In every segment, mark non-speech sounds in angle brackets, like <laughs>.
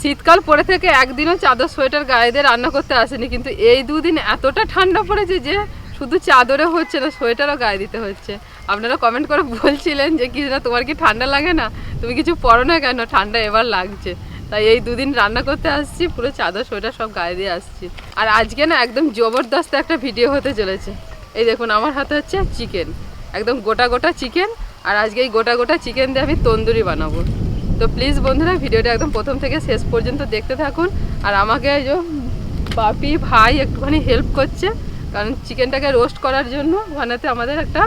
শীতকাল পরে থেকে একদিনও চাদর সোয়েটার গায়ে দিয়ে রান্না করতে আসেনি, কিন্তু এই দুদিন এতটা ঠান্ডা পড়েছে যে শুধু চাদরে হচ্ছে না, সোয়েটারও গায়ে দিতে হচ্ছে। আপনারা কমেন্ট করে বলছিলেন যে কি না, তোমার কি ঠান্ডা লাগে না? তুমি কিছু পরো না কেন? ঠান্ডা এবার লাগছে। তাই এই দুদিন রান্না করতে আসছি, পুরো চাদর সোয়েটার সব গায়ে দিয়ে আসছি। আর আজকে না একদম জবরদস্ত একটা ভিডিও হতে চলেছে। এই দেখুন, আমার হাতে হচ্ছে চিকেন একদম গোটা গোটা চিকেন আর আজকে এই গোটা গোটা চিকেন দিয়ে আমি তন্দুরি বানাবো। তো প্লিজ বন্ধুরা, ভিডিওটা একদম প্রথম থেকে শেষ পর্যন্ত দেখতে থাকুন। আর আমাকে বাপি ভাই একটুখানি হেল্প করছে, কারণ চিকেনটাকে রোস্ট করার জন্য ওখানেতে আমাদের একটা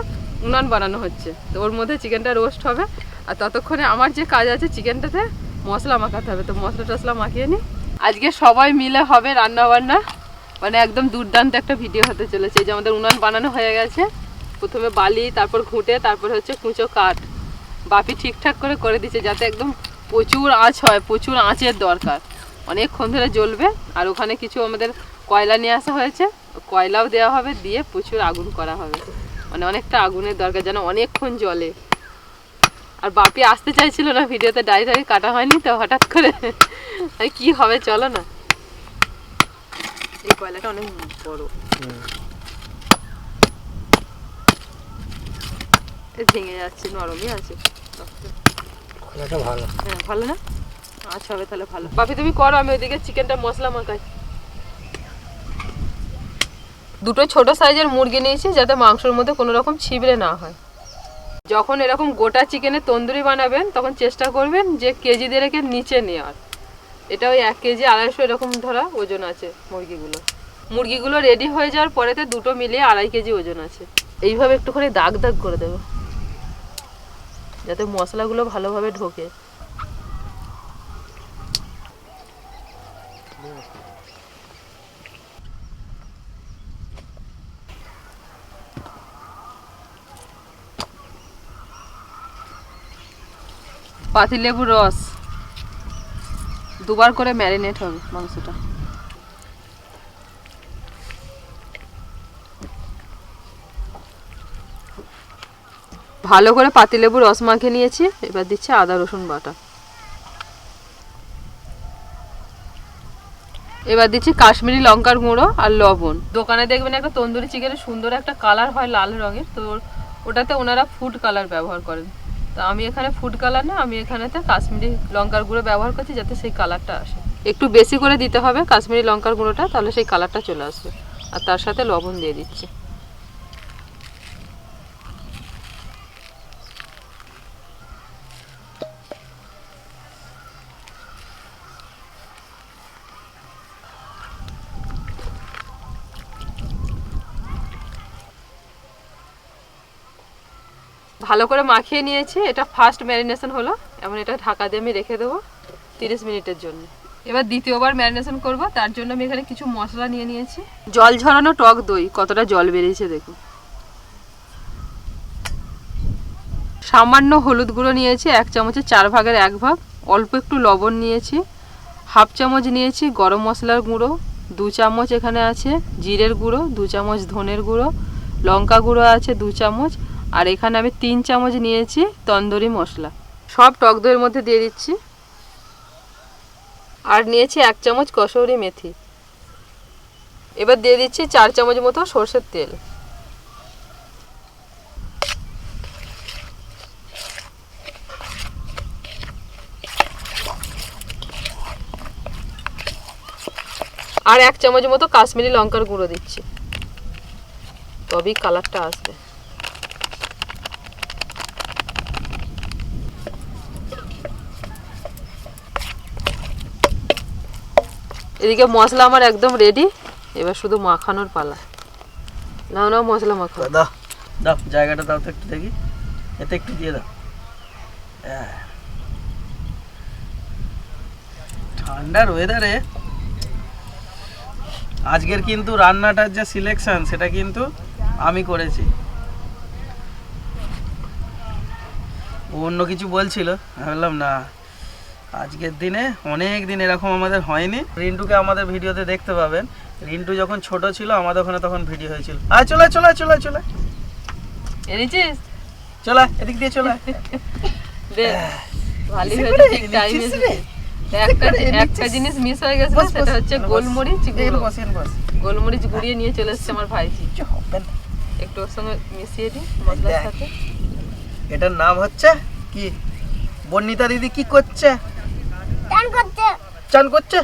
উনান বানানো হচ্ছে। তো ওর মধ্যে চিকেনটা রোস্ট হবে। আর ততক্ষণে আমার যে কাজ আছে চিকেনটাতে মশলা মাখাতে হবে। তো মশলা টশলা মাখিয়ে নিই আজকে সবাই মিলে হবে রান্না বান্না মানে একদম দুর্দান্ত একটা ভিডিও হতে চলেছে। এই যে আমাদের উনান বানানো হয়ে গেছে। প্রথমে বালি, তারপর ঘুঁটে, তারপর হচ্ছে কুঁচো কাঠ। বাপি ঠিকঠাক করে করে দিচ্ছে যাতে একদম প্রচুর আঁচ হয় প্রচুর আঁচের দরকার। অনেকক্ষণ ধরে জ্বলবে আর ওখানে কিছু আমাদের কয়লা নিয়ে আসা হয়েছে কয়লাও দেওয়া হবে দিয়ে প্রচুর আগুন করা হবে। মানে অনেকটা আগুনের দরকার যেন অনেকক্ষণ জ্বলে। আর বাপি আসতে চাইছিল না ভিডিওতে ডাই ডাই কাটা হয়নি তো হঠাৎ করে। এই কি হবে চলো না। এই কয়লাটা অনেক বড়। ভেঙে যাচ্ছে নরমই আছে। খোলাটা ভালো। হ্যাঁ ভালো না? আচ্ছা হবে তাহলে ভালো। বাপি, তুমি করো, আমি ওইদিকে চিকেনটা মশলা মাখাই। দুটো ছোট সাইজের মুরগি নিয়েছি যাতে মাংসের মধ্যে কোনো রকম ছিবড়ে না হয়। যখন এরকম গোটা চিকেনের তন্দুরি বানাবেন, তখন চেষ্টা করবেন যে কেজি দেড়েকে নিচে নেওয়ার। এটা ওই এক কেজি আড়াইশো এরকম ধরা ওজন আছে মুরগিগুলো। মুরগিগুলো রেডি হয়ে যাওয়ার পরেতে দুটো মিলিয়ে আড়াই কেজি ওজন আছে। এইভাবে একটুখানি দাগ দাগ করে দেবো। যাতে মশলাগুলো ভালোভাবে ঢোকে। পাতিলেবুর রস। দুবার করে ম্যারিনেট হবে মাংসটা। ভালো করে পাতিলেবুর রস মাখিয়ে নিয়েছি। এবার দিচ্ছি আদা, রসুন বাটা। এবার দিচ্ছি কাশ্মীরি লঙ্কার গুঁড়ো আর লবণ। দোকানে দেখবেন একটা তন্দুরি চিকেনের সুন্দর একটা কালার হয় লাল রঙের, তো ওটাতে ওনারা ফুড কালার ব্যবহার করেন। তো আমি এখানে ফুড কালার না, আমি এখানেতে কাশ্মীরি লঙ্কার গুঁড়ো ব্যবহার করছি যাতে সেই কালারটা আসে। একটু বেশি করে দিতে হবে কাশ্মীরি লঙ্কার গুঁড়োটা, তাহলে সেই কালারটা চলে আসবে। আর তার সাথে লবণ দিয়ে দিচ্ছি। ভালো করে মাখিয়ে নিয়েছি। এটা ফার্স্ট ম্যারিনেশন হলো। এমন এটা ঢাকা দিয়ে আমি রেখে দেবো তিরিশ মিনিটের জন্য। এবার দ্বিতীয়বার ম্যারিনেশন করব। তার জন্য আমি এখানে কিছু মশলা নিয়ে নিয়েছি। জল ঝরানো টক দই, কতটা জল বেরিয়েছে দেখুন। সামান্য হলুদ গুঁড়ো নিয়েছি, এক চামচের চার ভাগের এক ভাগ। অল্প একটু লবণ নিয়েছি। হাফ চামচ নিয়েছি গরম মশলার গুঁড়ো। দু চামচ এখানে আছে জিরের গুঁড়ো, দু চামচ ধনের গুঁড়ো। লঙ্কা গুঁড়ো আছে দু চামচ। আর এখানে আমি তিন চামচ নিয়েছি তন্দুরি মশলা। সব টক দইয়ের মধ্যে দিয়ে দিচ্ছি। আর নিয়েছি এক চামচ কসৌরি মেথি। এবার দিয়ে দিচ্ছি চার চামচ মতো সর্ষের তেল। আর এক চামচ মতো কাশ্মীরি লঙ্কার গুঁড়ো দিচ্ছি। তবেই কালারটা আসবে। এদিকে মশলা আমার একদম রেডি এবার শুধু মাখানোর পালা। নাও নাও মশলা মাখো। দাও দাও জায়গাটা দাও তো একটু দেখি। এতে একটু দিয়ে দাও। হ্যাঁ। ঠান্ডার ওয়েদারে আজকের কিন্তু রান্নাটার যে সিলেকশন সেটা কিন্তু আমি করেছি। অন্য কিছু বলছিল। আমি বললাম, না আজকের দিনে অনেক দিন এরকম আমাদের হয়নি। রিন্টুকে আমাদের ভিডিওতে দেখতে পাবেন। রিন্টু যখন ছোট ছিল আমাদের ওখানে তখন ভিডিও হয়েছিল। আয় চলে চলে চলে চলে। এনেছিস চলে এদিক দিয়ে চলে। <laughs> দে ভালোই হয়েছে ঠিক টাইম? একটা একটা জিনিস মিস হয়ে গেছে সেটা হচ্ছে। গোলমরিচ গুঁড়িয়ে নিয়ে চলে এসেছে আমার ভাইজি। একটু ওর সঙ্গে মিশিয়ে দিই মশলার দেখ। সাথে। এটার নাম হচ্ছে কি? বর্ণিতা দিদি কি করছে? টান করছে। চান করছে?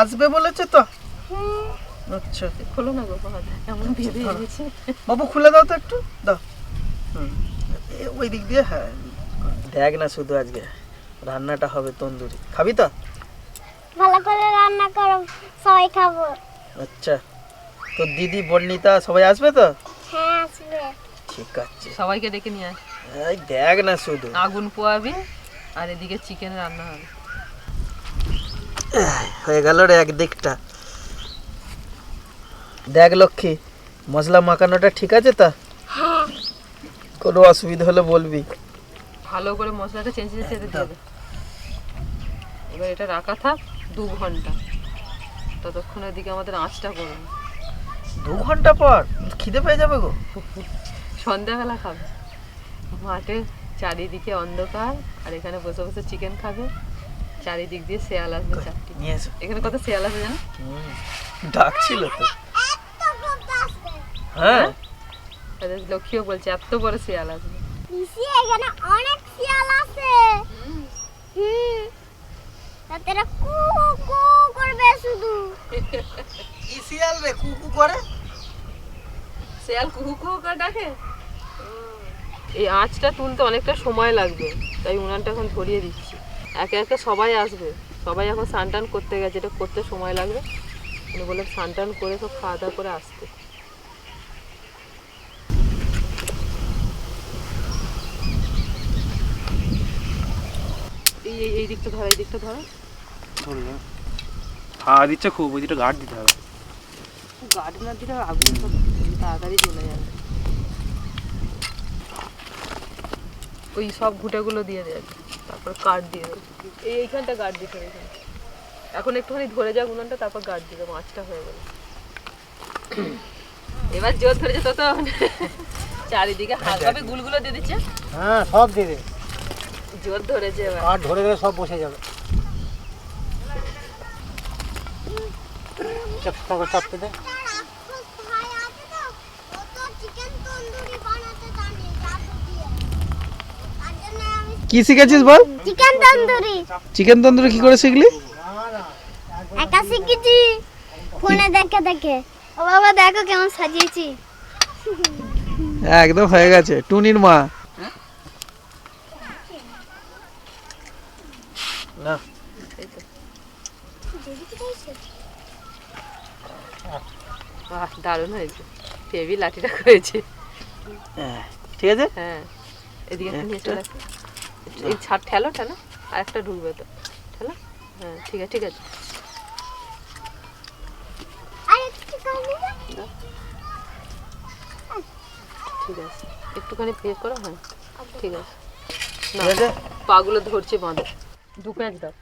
আসবে বলেছে তো। আচ্ছা। খোলো না গো বাবা, এমন ভেবে গেছে বাবু খুলে দাও তো একটু। দাও। হুম। ওই দিক দিয়ে হ্যাঁ। দেখ না শুধু আজকে। রান্নাটা হবে তন্দুরি। খাবি তো? ভালো করে রান্না করো সবাই খাব। আচ্ছা। তো দিদি বর্ণিতা সবাই আসবে তো? হ্যাঁ আসবে। ঠিক আছে। সবাইকে ডেকে নিয়ে আয়। দেখ না শুধু। আগুন পোয়াবি আর এদিকে চিকেন রান্না হবে। হয়ে গেল রে একদিকটা। দেখ লক্ষ্মী মশলা মাখানোটা ঠিক আছে তা? হ্যাঁ। কোনো অসুবিধা হলে বলবি। ভালো করে মশলাটা চেঁচে চেঁচে দিয়ে দে। এবার এটা রাখা থাক দু ঘণ্টা। ততক্ষণ এদিকে আমাদের আঁচটা করুন। দু ঘণ্টা পর? খিদে পেয়ে যাবে গো। সন্ধ্যাবেলা খাবে। মাঠে চারিদিকে অন্ধকার আর এখানে বসে বসে চিকেন খাবে। চারিদিক দিয়ে শেয়াল আসবে চারটি। এখানে কত শেয়াল আছে জানো? ডাকছিল তো। আসবে হ্যাঁ? লক্ষ্মীও বলছে এত বড় শেয়াল আসবে। পিসি এখানে অনেক শিয়াল আছে। হুম। তারা কু কু করবে শুধু। কি শিয়াল রে কুকু করে? শেয়াল কুহু কুহু করে ডাকে? এই আঁচটা তুলতে অনেকটা সময় লাগবে তাই উনানটা এখন ধরিয়ে দিচ্ছি। একে একে সবাই আসবে। সবাই এখন স্নান টান করতে গেছে এটা করতে সময় লাগবে। উনি বলে স্নান টান করে সব খাওয়া দাওয়া করে আসতে। এই এই- দিকটা ধরো এই দিকটা ধরো। হাওয়া দিচ্ছে খুব ওই দিকটা গার্ড দিতে হবে। গার্ডেন না দিলে আগুন সব তাড়াতাড়ি চলে যাবে। ওই সব ঘুঁটেগুলো দিয়ে দেবে। তারপর কাঠ দিয়ে দেবে এই এইখানটা গার্ড দিতে হবে। এখন একটুখানি ধরে যাক উনানটা তারপর গার্ড দিবে মাছটা হয়ে গেল এবার জোর ধরেছে তো তো চারিদিকে হালকাবে গুলগুলো দিয়ে দিচ্ছে হ্যাঁ সব দিয়ে দে জোর ধরেছে এবার কাঠ ধরে গেলে সব বসে যাবে চাপ করে চাপতে দে রাক্ষস ভাই আছে তো ও তো চিকেন তন্দুরি বানাতে জানে জাদু দিয়ে তার জন্য আমি কি শিখেছিস বল? চিকেন তন্দুরি। চিকেন তন্দুরি কি করে শিখলি? একা শিখেছি। ফোনে দেখে দেখে। ও বাবা দেখো কেমন সাজিয়েছি। একদম হয়ে গেছে। টুনির মা। না। বাহ দারুণ হয়েছে। হেভি লাঠিটা করেছে। হ্যাঁ, ঠিক আছে? হ্যাঁ। এদিকে নিয়ে চলে। এই ছাড় ঠেলো ঠেলো। আর একটা ঢুকবে তো। ঠেলো? হ্যাঁ ঠিক আছে ঠিক আছে। আর একটু কামি ঠিক আছে। একটুখানি পে করো হ্যাঁ। ঠিক আছে। আছে। পাগুলো ধরছে বাঁধো দু প্যাঁচ দাও।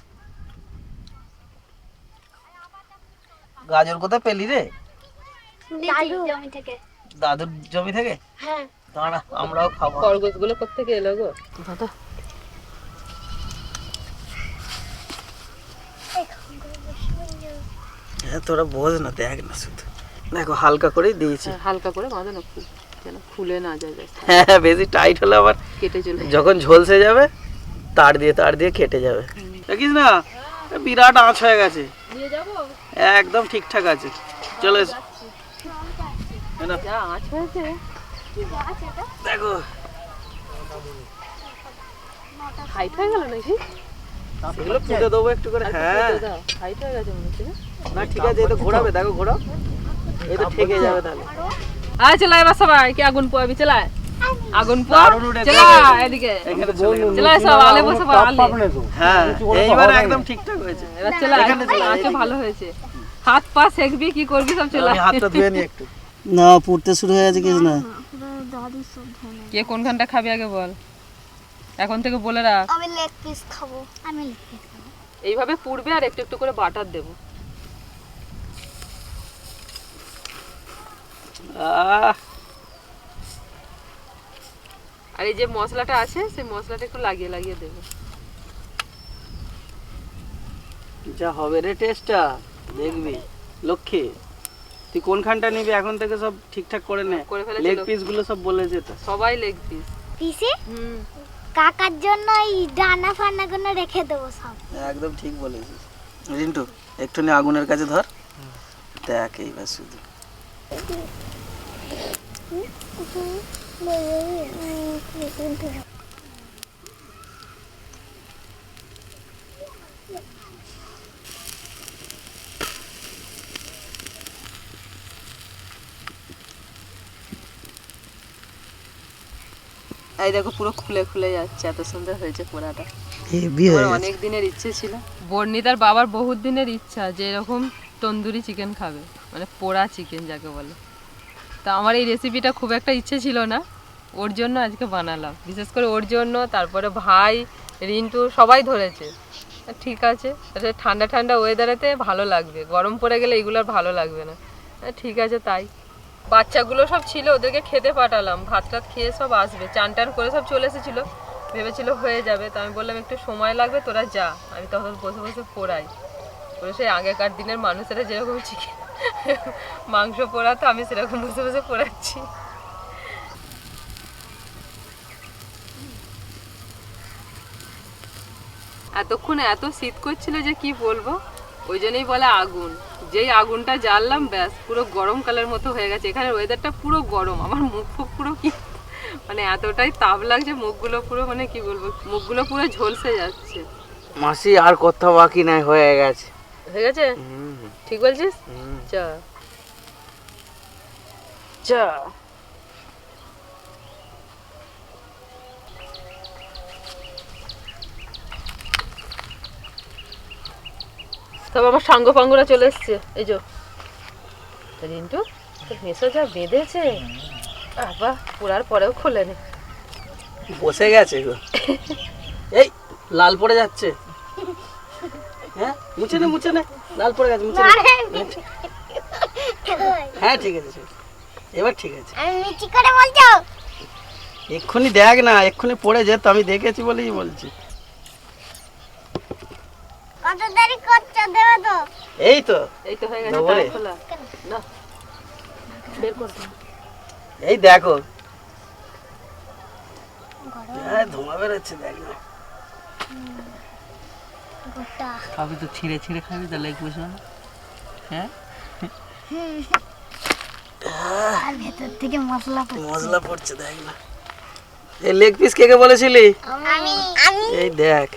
গাজর কোথায় পেলি রে? জমি থেকে। দাদুর জমি থেকে? হ্যাঁ। দাঁড়া আমরাও খাব। খরগোশগুলো কোথেকে এলো গো? দাদা হ্যাঁ তোরা বোঝ না দেখ না শুধু। দেখো হালকা করেই দিয়েছি। হ্যাঁ, হালকা করে বাঁধো না খুব যেন খুলে না যায় ব্যাস হ্যাঁ বেশি টাইট হলে আবার কেটে চলে যখন ঝলসে যাবে তার দিয়ে তার দিয়ে কেটে যাবে। দেখিস না? বিরাট আঁচ হয়ে গেছে। একদম ঠিকঠাক আছে। চলে দেখো। হাইট হয়ে গেল নাকি? এগুলো পুঁতে দেবো একটু করে। হ্যাঁ। হাইট হয়ে গেছে মনে হচ্ছে না? ঠিক আছে এটা ঘোরাবে দেখো ঘোরাও। তো ঠেকে যাবে তাহলে। আয় চলা এবার সবাই কি আগুন পোয়াবি চলায় আগুন পোয়া চলা এদিকে। চলা সব আলে বসে পড়, আলে। হ্যাঁ এইবার একদম ঠিকঠাক হয়েছে। এবার চলা এখানে চলে, আঁচও ভালো হয়েছে। হাত পা সেকবি কি করবি সব চলা হাতটা ধুয়ে নি একটু। না পড়তে শুরু হয়ে গেছে কিছু না। কে কোনখানটা খাবি আগে বল। এখন থেকে বলে রাখ। আমি লেগ পিস খাব। আমি লেগ পিস খাব। এইভাবে পুড়বে আর একটু একটু করে বাটার দেবো। আর এই যে মশলাটা আছে সেই মশলাটা একটু লাগিয়ে লাগিয়ে দেবো। যা হবে রে টেস্টটা দেখবি। লক্ষ্মী তুই কোনখানটা নিবি? এখন থেকে সব ঠিকঠাক করে নে। লেগ। পিসগুলো সব বলেছে তো। সবাই লেগ পিস পিসে হুম। কাকার জন্য এই ডানা ফানা গুলো রেখে দেবো সব। একদম ঠিক বলেছিস। রিন্টু একটু নে আগুনের কাছে ধর। দেখ এইবার শুধু। এই দেখো পুরো খুলে খুলে যাচ্ছে এত সুন্দর হয়েছে পোড়াটা। অনেক দিনের ইচ্ছে ছিল। বর্ণিতার বাবার বহুত দিনের ইচ্ছা যে এরকম তন্দুরি চিকেন খাবে মানে পোড়া চিকেন যাকে বলে। তা আমার এই রেসিপিটা খুব একটা ইচ্ছে ছিল না। ওর জন্য আজকে বানালাম। বিশেষ করে ওর জন্য, তারপরে ভাই, রিন্টু সবাই ধরেছে। ঠিক আছে ঠান্ডা ঠান্ডা ওয়েদারেতে ভালো লাগবে। গরম পড়ে গেলে এগুলো আর ভালো লাগবে না। ঠিক আছে, তাই। বাচ্চাগুলো সব ছিল, ওদেরকে খেতে পাঠালাম। ভাত টাত খেয়ে সব আসবে। চান টান করে সব চলে এসেছিল। ভেবেছিল হয়ে যাবে। তো আমি বললাম, একটু সময় লাগবে, তোরা যা। আমি তখন বসে বসে পোড়াই। করে সেই আগেকার দিনের মানুষেরা যেরকম চিকেন মাংস পোড়াতো, আমি সেরকম বসে বসে পোড়াচ্ছি। এতক্ষণ এত শীত করছিল যে কি বলব? ওই জন্যই বলে আগুন। যেই আগুনটা জ্বাললাম, ব্যাস, পুরো গরমকালের মতো হয়ে গেছে। এখানে ওয়েদারটা পুরো গরম। আমার মুখ ফুক পুরো কি মানে এতটাই তাপ লাগছে, মুখগুলো পুরো মানে কি বলব? মুখগুলো পুরো ঝলসে যাচ্ছে। মাসি আর কথা বাকি নাই, হয়ে গেছে। হয়ে গেছে? ঠিক বলছিস? চা চা তবে আমার সাঙ্গ পাঙ্গরা চলে এসছে। এই যো। রিন্টু মেসো যা বেঁধেছে। বাবা পুরার পরেও খোলেনি। বসে গেছে গো। এই লাল পড়ে যাচ্ছে। মুছে নে মুছে নে। লাল পড়ে গেছে মুছে নে। হ্যাঁ ঠিক আছে এবার ঠিক আছে। আমি মিচি করে বলছো? এক্ষুনি দেখ না এক্ষুনি পড়ে যেত আমি দেখেছি বলেই বলছি। কত দেরি করছ দেবে তো। এই তো। এই তো হয়ে গেছে খোলা। না বের কর। এই দেখো। হ্যাঁ ধোঁয়া বেরোচ্ছে দেখ না। গোটা খাবি তো ছিঁড়ে ছিঁড়ে খাবি তো লেগ পিস হ্যাঁ? আর ভেতর থেকে মশলা পড়ছে। মশলা পড়ছে দেখ না। এই লেগ পিস কে কে বলেছিলি? আমি। আমি। এই দেখ।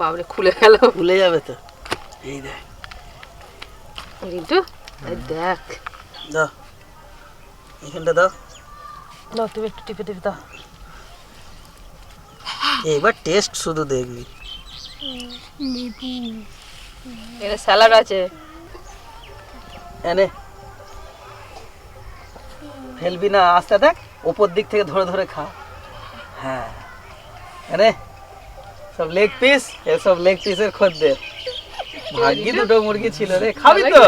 বাবরে খুলে গেল। ভুলে যাবে তো। এই দেখ। রিন্টু এই দেখ। দাও এখানটা দাও না তুমি একটু টিপে টিপে দাও। এইবার টেস্ট শুধু দেখবি। স্যালাড আছে। এনে ফেলবি না আস্তে দেখ ওপর দিক থেকে ধরে ধরে খা। হ্যাঁ। এনে সব লেগ পিস এসব লেগ পিসের খদ্দের। ভাগ্যি দুটো মুরগি ছিল রে। খাবি তো।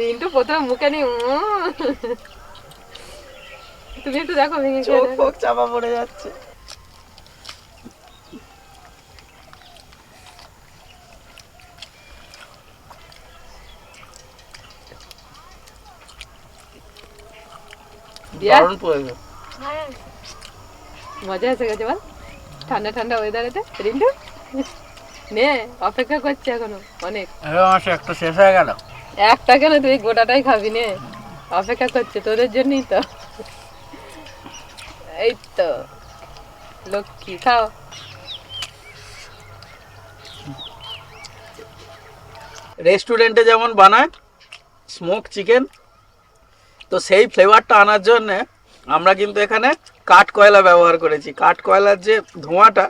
রিন্টু প্রথমে মুখে নি। তুমি একটু দেখো ভেঙে চোখ। চাপা পড়ে যাচ্ছে। দারুণ পড়বে মজা এসে গেছে বল ঠান্ডা ঠান্ডা ওয়েদারেতে রিন্টু? নে অপেক্ষা করছে এখনও অনেক। একটা শেষ হয়ে গেল। একটা কেন তুই গোটাটাই খাবি নে? অপেক্ষা করছে তোদের জন্যই তো। এই তো লক্ষ্মী খাও। রেস্টুরেন্টে যেমন বানায় স্মোক চিকেন তো সেই ফ্লেভারটা আনার জন্য আমরা কিন্তু এখানে কাঠ কয়লা ব্যবহার করেছি। কাঠ কয়লার যে ধোঁয়াটা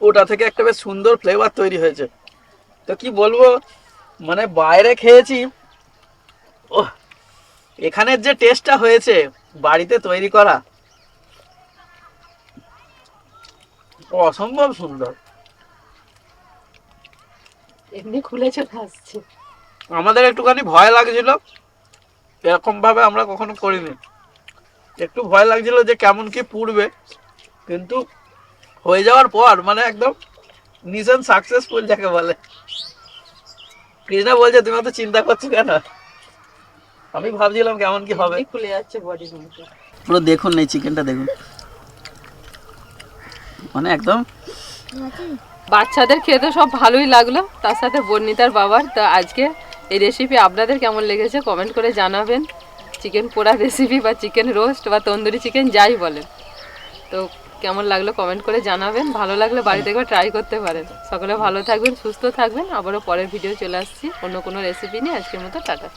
ওটা থেকে একটা বেশ সুন্দর ফ্লেভার তৈরি হয়েছে। তো কি বলব মানে বাইরে খেয়েছি ও এখানের যে টেস্টটা হয়েছে বাড়িতে তৈরি করা অসম্ভব সুন্দর। এমনি খুলে চলে আসছে। আমাদের একটুখানি ভয় লাগছিল। এরকম ভাবে আমরা কখনো করিনি। একটু ভয় লাগছিল যে কেমন কি পুড়বে কিন্তু হয়ে যাওয়ার পর মানে একদম মিশন সাকসেসফুল যাকে বলে। কৃষ্ণা বলছে তুমি অত চিন্তা করছ কেন? আমি ভাবছিলাম কেমন কি হবে। খুলে যাচ্ছে বডি পুরো দেখুন এই চিকেনটা দেখুন। মানে একদম বাচ্চাদের খেতে সব ভালোই লাগল তার সাথে বর্ণিতার বাবার। তো আজকে এই রেসিপি আপনাদের কেমন লেগেছে কমেন্ট করে জানাবেন। চিকেন পোড়া রেসিপি বা চিকেন রোস্ট বা তন্দুরি চিকেন যাই বলেন। তো কেমন লাগল কমেন্ট করে জানাবেন। ভালো লাগলে বাড়িতে একবার ট্রাই করতে পারেন। সকলে ভালো থাকবেন, সুস্থ থাকবেন। আবারও পরের ভিডিও চলে আসছি। অন্য কোনো রেসিপি নিয়ে আজকের মতো, টাটা।